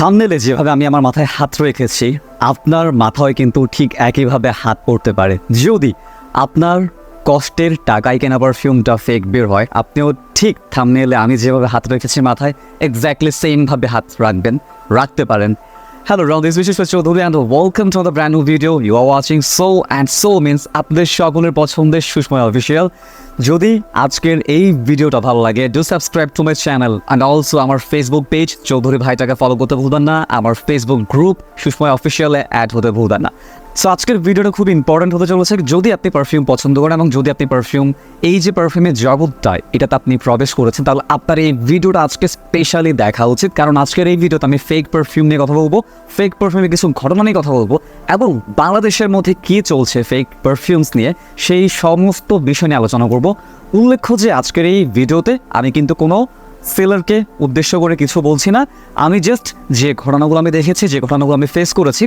থামনেলে যেভাবে আমি আমার মাথায় হাত রেখেছি, আপনার মাথায় কিন্তু ঠিক একইভাবে হাত পড়তে পারে। যদি আপনার কষ্টের টাকায় কেনা পারফিউমটা ফেক বের হয়, আপনিও ঠিক থামনেলে আমি যেভাবে হাত রেখেছি মাথায় এক্স্যাক্টলি সেমভাবে হাত রাখবেন, রাখতে পারেন। Hello is Vishwas Chaudhuri and welcome to the brand new video. You are watching So and So means, আপনাদের সকলের পছন্দের সুষময় অফিসিয়াল যদি আজকের এই ভিডিওটা ভালো লাগে do subscribe to my channel and also আমার ফেসবুক পেজ চৌধুরী ভাইটাকে ফলো করতে ভুলবেন না। আমার ফেসবুক গ্রুপ সুষময় অফিসিয়ালে অ্যাড হতে ভুলবেন না। সো আজকের ভিডিওটা খুব ইম্পর্টেন্ট হতে চলেছে। যদি আপনি পারফিউম পছন্দ করেন এবং যদি আপনি পারফিউম এই যে পারফিউমের জগৎটায় এটাতে আপনি প্রবেশ করেছেন, তাহলে আপনার এই ভিডিওটা আজকে স্পেশালি দেখা উচিত। কারণ আজকের এই ভিডিওতে আমি ফেক পারফিউম নিয়ে কথা বলব ফেক পারফিউমের কিছু ঘটনা নিয়ে কথা বলব এবং বাংলাদেশের মধ্যে কী চলছে ফেক পারফিউমস নিয়ে, সেই সমস্ত বিষয় নিয়ে আলোচনা করব। উল্লেখ্য যে আজকের এই ভিডিওতে আমি কিন্তু কোনো সেলারকে উদ্দেশ্য করে কিছু বলছি না। আমি জাস্ট যে ঘটনাগুলো আমি দেখেছি, যে ঘটনাগুলো আমি ফেস করেছি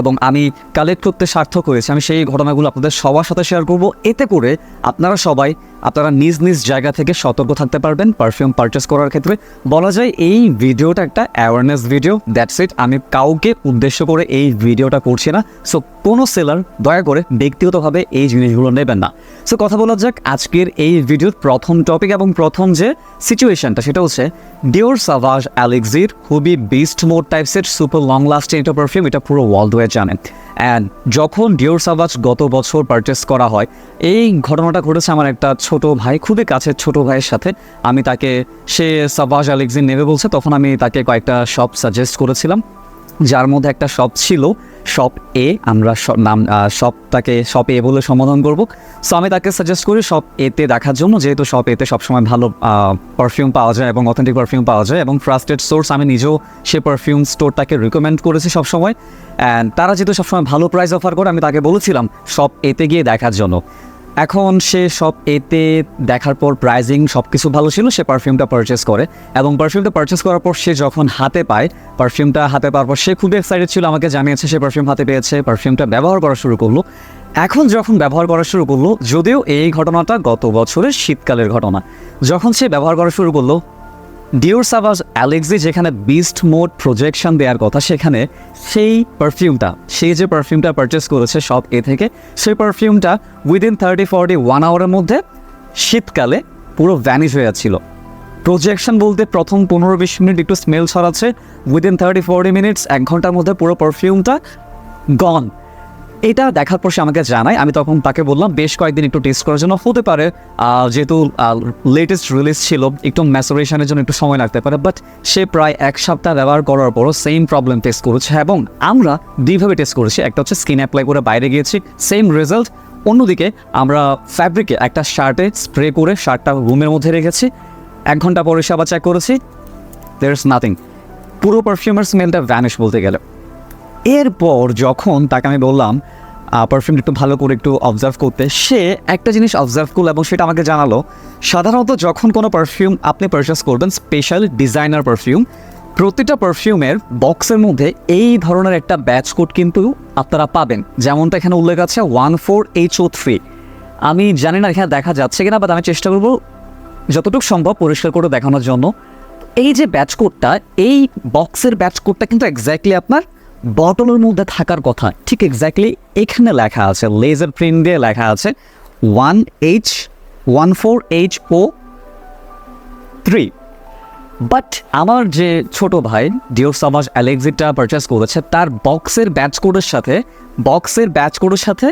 এবং আমি কালেক্ট করতে সার্থক হয়েছি, আমি সেই ঘটনাগুলো আপনাদের সবার সাথে শেয়ার করব। এতে করে আপনারা সবাই আপনারা নিজ নিজ জায়গা থেকে সতর্ক থাকতে পারবেন পারফিউম পারচেস করার ক্ষেত্রে। বলা যায় এই ভিডিওটা একটা অ্যাওয়ারনেস ভিডিও দ্যাটস ইট আমি কাউকে উদ্দেশ্য করে এই ভিডিওটা করছি না। সো কোনো সেলার দয়া করে ব্যক্তিগতভাবে এই জিনিসগুলো নেবেন না। সো কথা বলা যাক আজকের এই ভিডিওর প্রথম টপিক এবং প্রথম যে সিচুয়েশনটা সেটা হচ্ছে ডিওর সাভাজ অ্যালেক্সির খুবই বিস্ট মোড টাইপসের সুপার লং লাস্টিং একটা পারফিউম এটা পুরো ওয়ার্ল্ড ওয়ে জানেন। অ্যান্ড যখন ডিওর সাভাজ গত বছর পারচেস করা হয়, এই ঘটনাটা ঘটেছে আমার একটা ছোট ভাই, খুবই কাছের ছোট ভাইয়ের সাথে আমি তাকে সে সাভাজ অ্যালেক্সি নেবে বলছে, তখন আমি তাকে কয়েকটা শপ সাজেস্ট করেছিলাম। যার মধ্যে একটা শপ ছিল শপ এ আমরা নাম শপটাকে শপ এ বলে সমাধান করব। সো আমি তাকে সাজেস্ট করি শপ এতে দেখার জন্য, যেহেতু শপ এতে সবসময় ভালো পারফিউম পাওয়া যায় এবং অথেন্টিক পারফিউম পাওয়া যায় এবং ট্রাস্টেড সোর্স আমি নিজেও সে পারফিউম স্টোরটাকে রিকমেন্ড করেছি সবসময়। অ্যান্ড তারা যেহেতু সবসময় ভালো প্রাইস অফার করে, আমি তাকে বলেছিলাম শপ এতে গিয়ে দেখার জন্য। এখন সে সব এতে দেখার পর প্রাইজিং সব কিছু ভালো ছিল, সে পারফিউমটা পারচেস করে। এবং পারফিউমটা পারচেস করার পর সে যখন হাতে পায় পারফিউমটা হাতে পাওয়ার পর সে খুবই এক্সাইটেড ছিল, আমাকে জানিয়েছে সে পারফিউম হাতে পেয়েছে পারফিউমটা ব্যবহার করা শুরু করল। এখন যখন ব্যবহার করা শুরু করল, যদিও এই ঘটনাটা গত বছরের শীতকালের ঘটনা, যখন সে ব্যবহার করা শুরু করল ডিওর সাভাজ অ্যালেক্সি যেখানে বিস্ট মোড প্রজেকশন দেওয়ার কথা, সেখানে সেই পারফিউমটা সেই যে পারফিউমটা পারচেস করেছে সব এ থেকে, সেই পারফিউমটা উইদিন থার্টি ফর্টি ওয়ান আওয়ারের মধ্যে শীতকালে পুরো ভ্যানিশ হয়ে যাচ্ছিল। প্রজেকশন বলতে প্রথম পনেরো, বিশ মিনিট একটু স্মেল ছড়াচ্ছে উইদিন থার্টি ফর্টি মিনিটস এক ঘণ্টার মধ্যে পুরো পারফিউমটা গন এটা দেখার পর সে আমাকে জানায়। আমি তখন তাকে বললাম, বেশ কয়েকদিন একটু টেস্ট করার জন্য হতে পারে। যেহেতু লেটেস্ট রিলিজ ছিল, একটু ম্যাসোরেশনের জন্য একটু সময় লাগতে পারে। বাট সে প্রায় এক সপ্তাহ ব্যবহার করার পরও সেম প্রবলেম টেস্ট করেছে এবং আমরা দুইভাবে টেস্ট করেছি, একটা হচ্ছে স্কিন অ্যাপ্লাই করে বাইরে গিয়েছি সেম রেজাল্ট অন্যদিকে আমরা ফ্যাব্রিকে একটা শার্টে স্প্রে করে শার্টটা রুমের মধ্যে রেখেছি। এক ঘণ্টা পরে সে আবার চেক করেছি দের ইস নাথিং পুরো পারফিউমের স্মেলটা ভ্যানিশ বলতে গেলে। এরপর যখন তাকে আমি বললাম পারফিউম একটু ভালো করে একটু অবজার্ভ করতে, সে একটা জিনিস অবজার্ভ করল এবং সেটা আমাকে জানালো। সাধারণত যখন কোনো পারফিউম আপনি পারচেস করবেন স্পেশাল ডিজাইনার পারফিউম প্রতিটা পারফিউমের বক্সের মধ্যে এই ধরনের একটা ব্যাচ কোড কিন্তু আপনারা পাবেন। যেমনটা এখানে উল্লেখ আছে one four H O three আমি জানি না এখানে দেখা যাচ্ছে কিনা বাট আমি চেষ্টা করব যতটুকু সম্ভব পরিষ্কার করে দেখানোর জন্য। এই যে ব্যাচ কোডটা এই বক্সের ব্যাচ কোডটা কিন্তু এক্স্যাক্টলি আপনার বটলের মধ্যে থাকার কথা, ঠিক এক্স্যাক্টলি এখানে লেখা আছে লেজার প্রিন্ট দিয়ে লেখা আছে one H one four H O three but আমার যে ছোট ভাই ডিওর সামাজ অ্যালেক্সিটা পারচেস করেছে, তার বক্সের ব্যাচ কোডের সাথে বক্সের ব্যাচ কোডের সাথে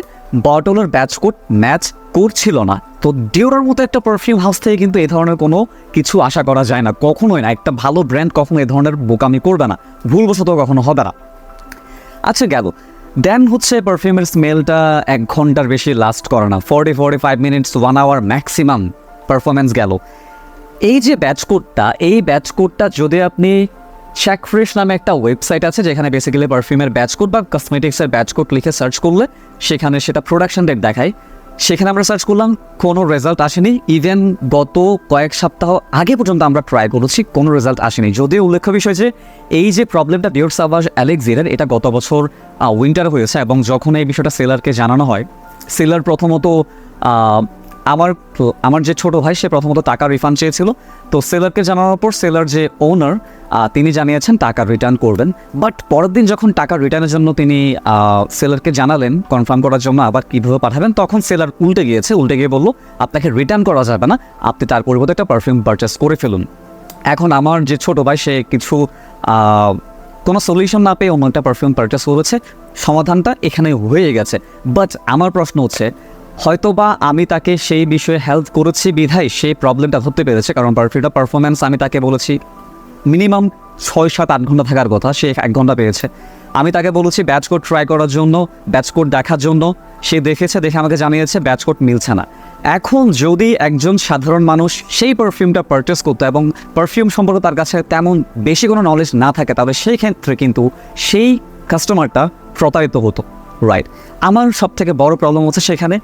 বটলের ব্যাচ কোড ম্যাচ করছিল না। তো ডিওরের মতো একটা পারফিউম হাউস থেকে কিন্তু এই ধরনের কোনো কিছু আশা করা যায় না। কখনোই না, একটা ভালো ব্র্যান্ড কখনো এই ধরনের বোকামি করবে না। ভুলবশত কখনো হবে না। আচ্ছা গেল। দেন হচ্ছে পারফিউমের স্মেলটা এক ঘণ্টার বেশি লাস্ট করে না। Forty forty five minutes one hour maximum performance গেল। এই যে ব্যাচ কোডটা এই ব্যাচ কোডটা যদি আপনি শ্যাকফ্রেশ ফ্রেশ নামে একটা ওয়েবসাইট আছে, যেখানে বেসিক্যালি পারফিউমের ব্যাচ কোড বা কসমেটিক্সের ব্যাচ কোড লিখে সার্চ করলে, সেখানে সেটা প্রোডাকশন ডেট দেখায়। সেখানে আমরা সার্চ করলাম, কোনো রেজাল্ট আসেনি। ইভেন গত কয়েক সপ্তাহ আগে পর্যন্ত আমরা ট্রাই করেছি, কোনো রেজাল্ট আসেনি। যদিও উল্লেখ্য বিষয় যে, এই যে প্রবলেমটা ডিওর সাবাস অ্যালেক্সিরের এটা গত বছর উইন্টার হয়েছে এবং যখন এই বিষয়টা সেলারকে জানানো হয় সেলার প্রথমত আমার আমার যে ছোট ভাই, সে প্রথমত টাকা রিফান্ড চেয়েছিল। তো সেলারকে জানানোর পর সেলার যে ওনার তিনি জানিয়েছেন টাকা রিটার্ন করবেন। বাট পরের দিন যখন টাকা রিটার্নের জন্য তিনি সেলারকে জানালেন কনফার্ম করার জন্য আবার কীভাবে পাঠাবেন, তখন সেলার উল্টে গিয়েছে, উল্টে গিয়ে বলল, আপনাকে রিটার্ন করা যাবে না, আপনি তার পরিবর্তে একটা পারফিউম পারচেস করে ফেলুন। এখন আমার যে ছোট ভাই, সে কিছু কোনো সলিউশন না পেয়ে অন্য একটা পারফিউম পারচেস করেছে। সমাধানটা এখানে হয়ে গেছে। বাট আমার প্রশ্ন হচ্ছে হয়তোবা আমি তাকে সেই বিষয়ে হেল্প করেছি, বিধায় সেই প্রবলেমটা ধরতে পেরেছে। কারণ পারফিউমটা পারফরমেন্স আমি তাকে বলেছি মিনিমাম ছয় সাত আট ঘণ্টা থাকার কথা, সে এক ঘণ্টা পেয়েছে। আমি তাকে বলেছি ব্যাচ কোড ট্রাই করার জন্য ব্যাচ কোড দেখার জন্য। সে দেখেছে, দেখে আমাকে জানিয়েছে ব্যাচ কোড মিলছে না। এখন যদি একজন সাধারণ মানুষ সেই পারফিউমটা পারচেস করতো এবং পারফিউম সম্পর্কে তার কাছে তেমন বেশি কোনো নলেজ না থাকে, তাহলে সেই ক্ষেত্রে কিন্তু সেই কাস্টমারটা প্রতারিত হতো। রাইট আমার সব থেকে বড় প্রবলেম হচ্ছে সেখানে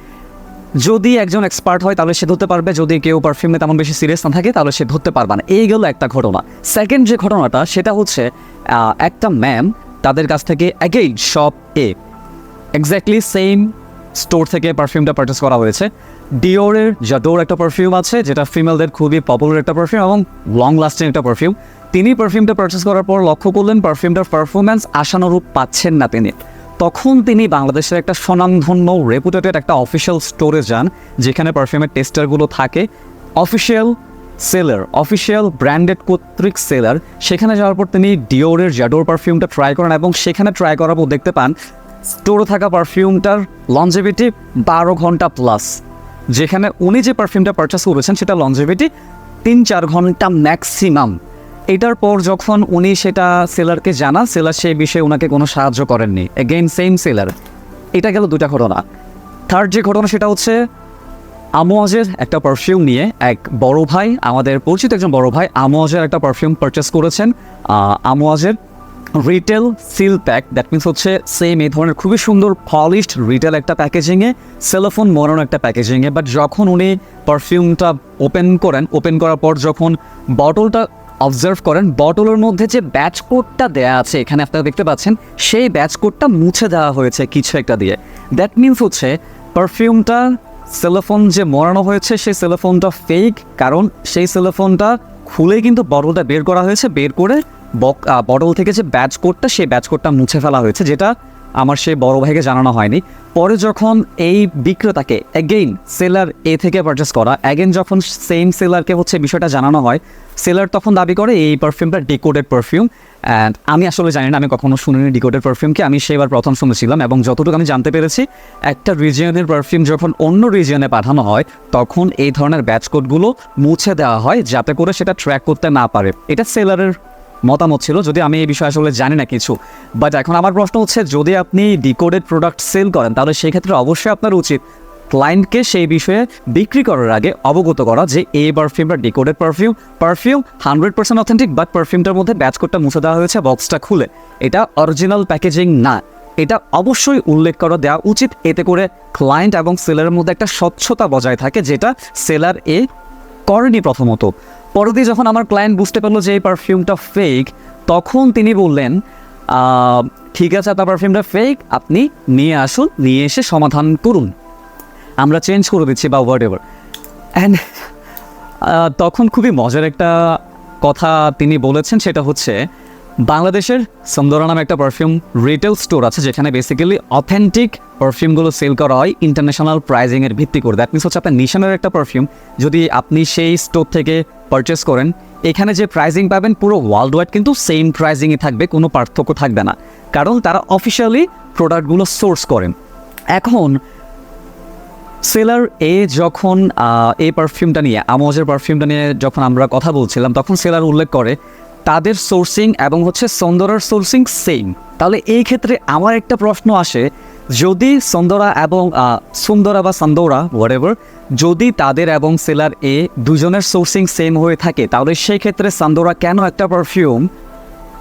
যদি একজন এক্সপার্ট হয়, তাহলে সে ধরতে পারবে। যদি কেউ পারফিউমে তেমন বেশি সিরিয়াস না থাকে, তাহলে সে ধরতে পারবে না। এই গেল একটা ঘটনা। সেকেন্ড যে ঘটনাটা, সেটা হচ্ছে একটা ম্যাম তাদের কাছ থেকে again shop a exactly same store থেকে পারফিউমটা পারচেস করা হয়েছে। ডিওরের জাডোর একটা পারফিউম আছে, যেটা ফিমেলদের খুবই পপুলার একটা পারফিউম এবং লং লাস্টিং একটা পারফিউম তিনি পারফিউমটা পারচেস করার পর লক্ষ্য করলেন পারফিউমটার পারফরমেন্স আশানুরূপ পাচ্ছেন না তিনি। তখন তিনি বাংলাদেশের একটা স্বনামধন্য রেপুটেটেড একটা অফিসিয়াল স্টোরে যান, যেখানে পারফিউমের টেস্টারগুলো থাকে। অফিসিয়াল সেলার অফিসিয়াল ব্র্যান্ডেড কর্তৃক সেলার সেখানে যাওয়ার পর তিনি ডিওরের জ্যাডোর পারফিউমটা ট্রাই করেন এবং সেখানে ট্রাই করার পর দেখতে পান স্টোরে থাকা পারফিউমটার লঞ্জেভিটি বারো ঘণ্টা প্লাস যেখানে উনি যে পারফিউমটা পারচেস করেছেন, সেটা লঞ্জেভিটি তিন চার ঘণ্টা ম্যাক্সিমাম এটার পর যখন উনি সেটা সেলারকে জানান, সেলার সেই বিষয়ে ওনাকে কোনো সাহায্য করেননি। এগেইন সেম সেলার এটা গেল দুটা ঘটনা। থার্ড যে ঘটনা সেটা হচ্ছে আমোয়াজের একটা পারফিউম নিয়ে এক বড় ভাই, আমাদের পরিচিত একজন বড় ভাই আমোয়াজের একটা পারফিউম পারচেস করেছেন। আমোয়াজের retail seal pack that means হচ্ছে সেম এই ধরনের খুবই সুন্দর পলিশড রিটেল একটা প্যাকেজিংয়ে সেলোফোন মরানো একটা প্যাকেজিংয়ে বাট যখন উনি পারফিউমটা ওপেন করেন ওপেন করার পর যখন বটলটা অবজার্ভ করেন, বটলের মধ্যে যে ব্যাচ কোডটা দেয়া আছে, এখানে আপনারা দেখতে পাচ্ছেন, সেই ব্যাচ কোডটা মুছে দেওয়া হয়েছে কিছু একটা দিয়ে। দ্যাট মিনস হচ্ছে পারফিউমটা সেলোফোন যে মরানো হয়েছে, সেই সেলোফোনটা ফেক কারণ সেই সেলোফোনটা খুলে কিন্তু বটলটা বের করা হয়েছে, বের করে বটল থেকে যে ব্যাচ কোডটা সেই ব্যাচ কোডটা মুছে ফেলা হয়েছে, যেটা আমার সেই বড় ভাইকে জানানো হয়নি। পরে যখন এই বিক্রেতাকে অ্যাগেইন সেলার এ থেকে পারচেস করা অ্যাগেন যখন সেম সেলারকে হচ্ছে বিষয়টা জানানো হয় সেলার তখন দাবি করে, এই পারফিউমটা ডিকোডেড পারফিউম অ্যান্ড আমি আসলে জানি না, আমি কখনো শুনিনি ডিকোডেড পারফিউমকে আমি সেবার প্রথম শুনেছিলাম এবং যতটুকু আমি জানতে পেরেছি, একটা রিজিয়নের পারফিউম যখন অন্য রিজিয়নে পাঠানো হয়, তখন এই ধরনের ব্যাচ কোডগুলো মুছে দেওয়া হয় যাতে করে সেটা ট্র্যাক করতে না পারে। এটা সেলারের মতামত ছিল, যদি আমি এই বিষয়ে আসলে জানি না কিছু। বাট এখন আমার প্রশ্ন হচ্ছে, যদি আপনি ডিকোডেড প্রোডাক্ট সেল করেন, তাহলে সেই ক্ষেত্রে অবশ্যই আপনার উচিত ক্লায়েন্টকে সেই বিষয়ে বিক্রি করার আগে অবগত করা যে, এই পারফিউমটা decoded perfume perfume hundred percent authentic but পারফিউমটার মধ্যে ব্যাচ কোডটা মুছে দেওয়া হয়েছে বক্সটা খুলে। এটা অরিজিনাল প্যাকেজিং না। এটা অবশ্যই উল্লেখ করা দেওয়া উচিত, এতে করে ক্লায়েন্ট এবং সেলারের মধ্যে একটা স্বচ্ছতা বজায় থাকে, যেটা সেলার এ করেনি প্রথমত। পরে দিয়ে যখন আমার ক্লায়েন্ট বুঝতে পারল যে এই পারফিউমটা ফেক তখন তিনি বললেন ঠিক আছে, আপনার পারফিউমটা ফেক আপনি নিয়ে আসুন, নিয়ে এসে সমাধান করুন। আমরা চেঞ্জ করে দিচ্ছি বা হোয়াট এভার অ্যান্ড তখন খুবই মজার একটা কথা তিনি বলেছেন, সেটা হচ্ছে বাংলাদেশের সুন্দরা নামে একটা পারফিউম রিটেল স্টোর আছে, যেখানে বেসিক্যালি অথেন্টিক পারফিউমগুলো সেল করা হয় ইন্টারন্যাশনাল প্রাইজিংয়ের ভিত্তি করে। দ্যাট মিনস হচ্ছে আপনার নিশানের একটা পারফিউম যদি আপনি সেই স্টোর থেকে পারচেস করেন, এখানে যে প্রাইজিং পাবেন পুরো ওয়ার্ল্ড ওয়াইড কিন্তু সেম প্রাইজিংই থাকবে, কোনো পার্থক্য থাকবে না। কারণ তারা অফিসিয়ালি প্রোডাক্টগুলো সোর্স করেন। এখন সেলার এ যখন এই পারফিউমটা নিয়ে আমোজের পারফিউমটা নিয়ে যখন আমরা কথা বলছিলাম, তখন সেলার উল্লেখ করে তাদের সোর্সিং এবং হচ্ছে সন্দরার সোর্সিং সেম তাহলে এই ক্ষেত্রে আমার একটা প্রশ্ন আসে, যদি সন্দরা এবং সুন্দরা বা সন্দরা হোয়াট যদি তাদের এবং সেলার এ দুজনের সোর্সিং সেম হয়ে থাকে, তাহলে সেই ক্ষেত্রে সান্দোরা কেন একটা পারফিউম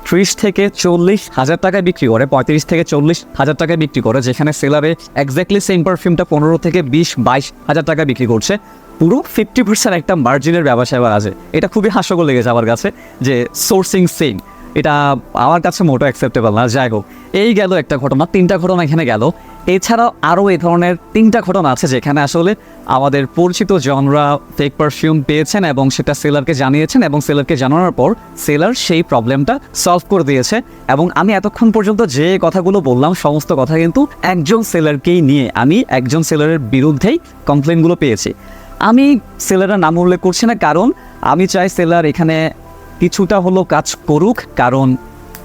ত্রিশ থেকে চল্লিশ হাজার টাকায় বিক্রি করে, পঁয়ত্রিশ থেকে চল্লিশ হাজার টাকায় বিক্রি করে, যেখানে সেলারে এক্স্যাক্টলি সেম পারফিউমটা পনেরো থেকে বিশ, বাইশ হাজার টাকা বিক্রি করছে। পুরো ফিফটি পার্সেন্ট একটা মার্জিনের ব্যবসা এবার আছে। এটা খুবই হাস্যকর লেগেছে আমার কাছে যে সোর্সিং সেম এটা আমার কাছে মোটো অ্যাকসেপ্টেবল না। যাই হোক, এই গেল একটা ঘটনা, তিনটা ঘটনা এখানে গেল। এছাড়াও আরও এ ধরনের তিনটা ঘটনা আছে যেখানে আসলে আমাদের পরিচিত জনরা ফেক পারফিউম পেয়েছেন এবং সেটা সেলারকে জানিয়েছেন এবং সেলারকে জানানোর পর সেলার সেই প্রবলেমটা সলভ করে দিয়েছে এবং আমি এতক্ষণ পর্যন্ত যে কথাগুলো বললাম, সমস্ত কথা কিন্তু একজন সেলারকেই নিয়ে, আমি একজন সেলারের বিরুদ্ধেই কমপ্লেনগুলো পেয়েছি। আমি সেলারের নাম উল্লেখ করছি না, কারণ আমি চাই সেলার এখানে কিছুটা হলো কাজ করুক, কারণ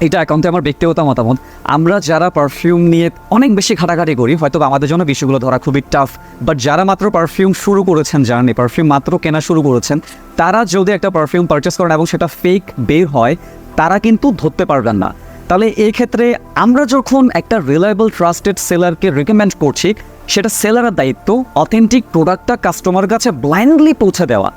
এটা একান্তে আমার ব্যক্তিগত মতামত। আমরা যারা পারফিউম নিয়ে অনেক বেশি ঘাটাঘাটি করি, হয়তো আমাদের জন্য বিষয়গুলো ধরা খুবই টাফ বাট যারা মাত্র পারফিউম শুরু করেছেন জার্নি পারফিউম মাত্র কেনা শুরু করেছেন, তারা যদি একটা পারফিউম পারচেস করেন এবং সেটা ফেক বের হয়, তারা কিন্তু ধরতে পারবেন না। তাহলে এই ক্ষেত্রে আমরা যখন একটা রিলায়েবল ট্রাস্টেড সেলারকে রেকমেন্ড করছি, সেটা সেলারের দায়িত্ব অথেন্টিক প্রোডাক্টটা কাস্টমার কাছে ব্লাইন্ডলি পৌঁছে দেওয়া।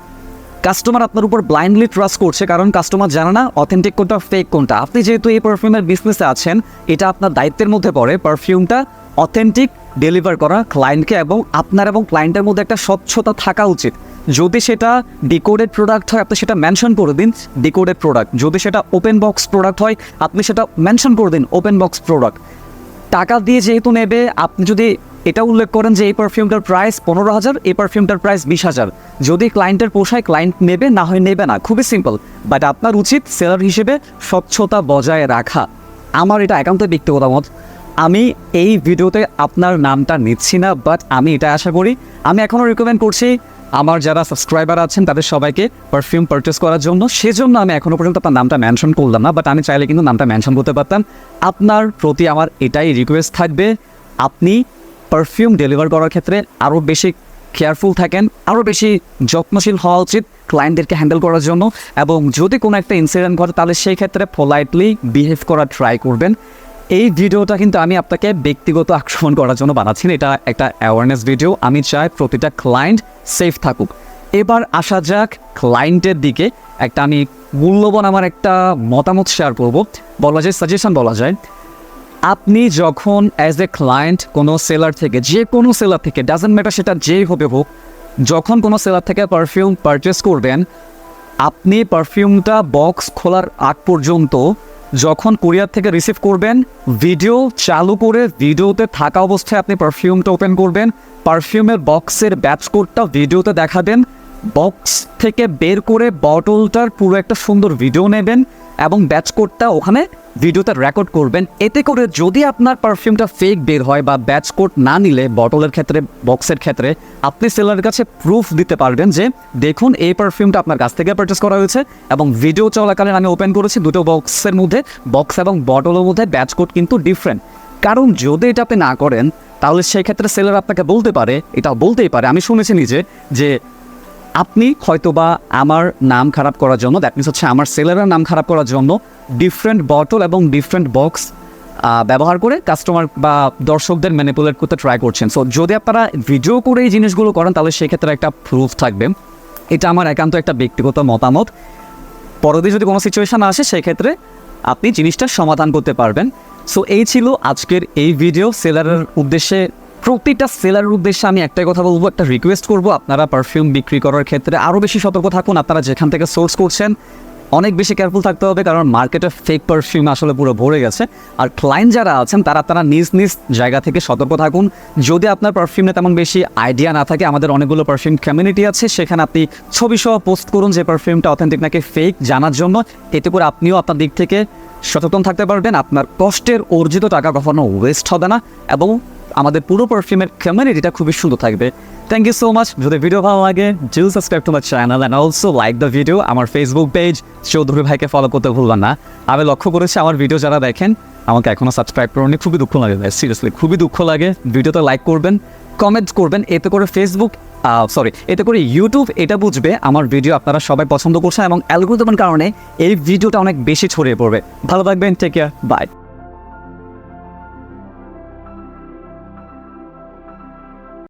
কাস্টমার আপনার উপর ব্লাইন্ডলি ট্রাস্ট করছে কারণ কাস্টমার জানে না অথেন্টিক কোনটা ফেক কোনটা। আপনি যেহেতু এই পারফিউমের বিজনেসে আছেন, এটা আপনার দায়িত্বের মধ্যে পড়ে পারফিউমটা অথেন্টিক ডেলিভার করা ক্লায়েন্টকে এবং আপনার এবং ক্লায়েন্টের মধ্যে একটা স্বচ্ছতা থাকা উচিত। যদি সেটা ডিকোডেড প্রোডাক্ট হয়, আপনি সেটা মেনশন করে দিন ডিকোডেড প্রোডাক্ট যদি সেটা ওপেন বক্স প্রোডাক্ট হয়, আপনি সেটা মেনশন করে দিন ওপেন বক্স প্রোডাক্ট টাকা দিয়ে যেহেতু নেবে, আপনি যদি এটা উল্লেখ করেন যে এই পারফিউমটার প্রাইস পনেরো হাজার, এই পারফিউমটার প্রাইস বিশ হাজার। যদি ক্লায়েন্টের পোষায় ক্লায়েন্ট নেবে, না হয় নেবে না, খুবই সিম্পল বাট আপনার উচিত সেলার হিসেবে স্বচ্ছতা বজায় রাখা। আমার এটা একান্ত ব্যক্তিগত মত আমি এই ভিডিওতে আপনার নামটা নিচ্ছি না বাট আমি এটা আশা করি। আমি এখনও রিকমেন্ড করছি, আমার যারা সাবস্ক্রাইবার আছেন, তাদের সবাইকে পারফিউম পারচেস করার জন্য। সেজন্য আমি এখনও পর্যন্ত আপনার নামটা মেনশন করলাম না বাট আমি চাইলে কিন্তু নামটা মেনশন করতে পারতাম। আপনার প্রতি আমার এটাই রিকোয়েস্ট থাকবে, আপনি পারফিউম ডেলিভার করার ক্ষেত্রে আরও বেশি কেয়ারফুল থাকেন আরও বেশি যত্নশীল হওয়া উচিত ক্লায়েন্টদেরকে হ্যান্ডেল করার জন্য এবং যদি কোনো একটা ইনসিডেন্ট ঘটে, তাহলে সেই ক্ষেত্রে পোলাইটলি বিহেভ করার ট্রাই করবেন। এই ভিডিওটা কিন্তু আমি আপনাকে ব্যক্তিগত আক্রমণ করার জন্য বানাচ্ছি, এটা একটা অ্যাওয়ারনেস ভিডিও আমি চাই প্রতিটা ক্লায়েন্ট সেফ থাকুক। এবার আসা যাক ক্লায়েন্টের দিকে, একটা আমি মূল্যবান আমার একটা মতামত শেয়ার করব। বলা যায় সাজেশন বলা যায় আপনি যখন অ্যাজ এ ক্লায়েন্ট কোনো সেলার থেকে, যে কোনো সেলার থেকে ডাজেন্ট ম্যাটার সেটা যেই হবে হোক, যখন কোনো সেলার থেকে পারফিউম পারচেস করবেন, আপনি পারফিউমটা বক্স খোলার আগ পর্যন্ত যখন কুরিয়ার থেকে রিসিভ করবেন ভিডিও চালু করে ভিডিওতে থাকা অবস্থায় আপনি পারফিউমটা ওপেন করবেন পারফিউমের বক্সের ব্যাচ কোডটা ভিডিওতে দেখাবেন বক্স থেকে বের করে বটলটার পুরো একটা সুন্দর ভিডিও নেবেন এবং ব্যাচ কোডটা ওখানে ভিডিওতে রেকর্ড করবেন। এতে করে যদি আপনার পারফিউমটা ফেক বের হয় বা ব্যাচ কোড না নিলে বটলের ক্ষেত্রে বক্সের ক্ষেত্রে, আপনি সেলারের কাছে প্রুফ দিতে পারবেন যে, দেখুন, এই পারফিউমটা আপনার কাছ থেকে পারচেস করা হয়েছে এবং ভিডিও চলাকালীন আমি ওপেন করেছি দুটো বক্সের মধ্যে বক্স এবং বটলের মধ্যে ব্যাচ কোড কিন্তু ডিফারেন্ট কারণ যদি এটা আপনি না করেন, তাহলে সেই ক্ষেত্রে সেলার আপনাকে বলতে পারে, এটা বলতেই পারে, আমি শুনেছি নিজে, যে আপনি হয়তোবা আমার নাম খারাপ করার জন্য দ্যাট মিনস হচ্ছে আমার সেলারের নাম খারাপ করার জন্য ডিফারেন্ট বটল এবং ডিফারেন্ট বক্স ব্যবহার করে কাস্টমার বা দর্শকদের ম্যানিপুলেট করতে ট্রাই করছেন। সো যদি আপনারা ভিডিও করে এই জিনিসগুলো করেন, তাহলে সেক্ষেত্রে একটা প্রুফ থাকবে। এটা আমার একান্ত একটা ব্যক্তিগত মতামত। পরবর্তী যদি কোনো সিচুয়েশান আসে, সেক্ষেত্রে আপনি জিনিসটা সমাধান করতে পারবেন। সো এই ছিল আজকের এই ভিডিও সেলারের উদ্দেশ্যে প্রতিটা সেলারের উদ্দেশ্যে আমি একটাই কথা বলব, একটা রিকোয়েস্ট করব। আপনারা পারফিউম বিক্রি করার ক্ষেত্রে আরও বেশি সতর্ক থাকুন। আপনারা যেখান থেকে সোর্স করছেন, অনেক বেশি কেয়ারফুল থাকতে হবে কারণ মার্কেটে ফেক পারফিউম আসলে পুরো ভরে গেছে। আর ক্লায়েন্ট যারা আছেন, তারা তারা নিজ নিজ জায়গা থেকে সতর্ক থাকুন। যদি আপনার পারফিউমে তেমন বেশি আইডিয়া না থাকে, আমাদের অনেকগুলো পারফিউম কমিউনিটি আছে, সেখানে আপনি ছবি সহ পোস্ট করুন যে পারফিউমটা অথেন্টিক নাকি ফেক জানার জন্য। এতে করে আপনিও আপনার দিক থেকে সচেতন থাকতে পারবেন। আপনার কষ্টের অর্জিত টাকা কখনো ওয়েস্ট হবে না এবং আমাদের পুরো পারফিউমের কমিউনিটিটা খুবই সুন্দর থাকবে। থ্যাংক ইউ সো মাচ যদি ভিডিও ভালো লাগে জিল subscribe to my channel and also like the video আমার ফেসবুক পেজ চৌধুরী ভাইকে ফলো করতে ভুলবেন না। আমি লক্ষ্য করেছি, আমার ভিডিও যারা দেখেন, আমাকে এখনও সাবস্ক্রাইব করেনি খুবই দুঃখ লাগে ভাই সিরিয়াসলি খুবই দুঃখ লাগে। ভিডিওতে লাইক করবেন কমেন্ট করবেন, এতে করে ফেসবুক সরি এতে করে ইউটিউব এটা বুঝবে, আমার ভিডিও আপনারা সবাই পছন্দ করছেন এবং অ্যালগোরিদমের কারণে এই ভিডিওটা অনেক বেশি ছড়িয়ে পড়বে। ভালো থাকবেন টেক কেয়ার বাই